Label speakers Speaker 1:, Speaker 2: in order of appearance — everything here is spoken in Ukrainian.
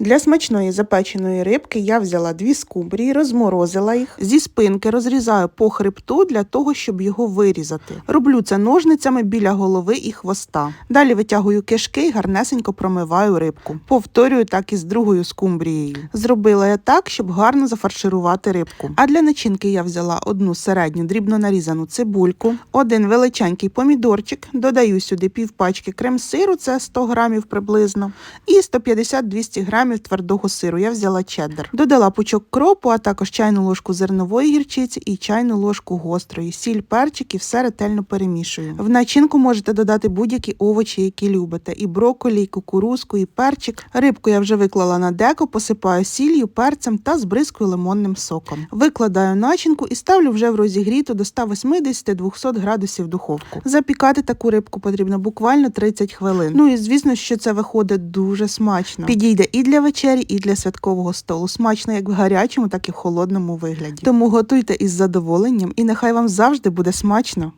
Speaker 1: Для смачної запеченої рибки я взяла дві скумбрії, розморозила їх. Зі спинки розрізаю по хребту для того, щоб його вирізати. Роблю це ножницями біля голови і хвоста. Далі витягую кишки і гарнесенько промиваю рибку. Повторюю так і з другою скумбрією. Зробила я так, щоб гарно зафарширувати рибку. А для начинки я взяла одну середню дрібно нарізану цибульку, один величенький помідорчик, додаю сюди півпачки крем-сиру, це 100 грамів приблизно, і 150-200 грамів твердого сиру. Я взяла чеддер. Додала пучок кропу, а також чайну ложку зернової гірчиці і чайну ложку гострої, сіль, перчик і все ретельно перемішую. В начинку можете додати будь-які овочі, які любите: і брокколі, і кукурузку, і перчик. Рибку я вже виклала на деко, посипаю сіллю, перцем та збризкую лимонним соком. Викладаю начинку і ставлю вже в розігріту до 180-200 градусів духовку. Запікати таку рибку потрібно буквально 30 хвилин. Ну і звісно, що це виходить дуже смачно. Підійде і для вечері, і для святкового столу. Смачно як в гарячому, так і в холодному вигляді. Тому готуйте із задоволенням, і нехай вам завжди буде смачно.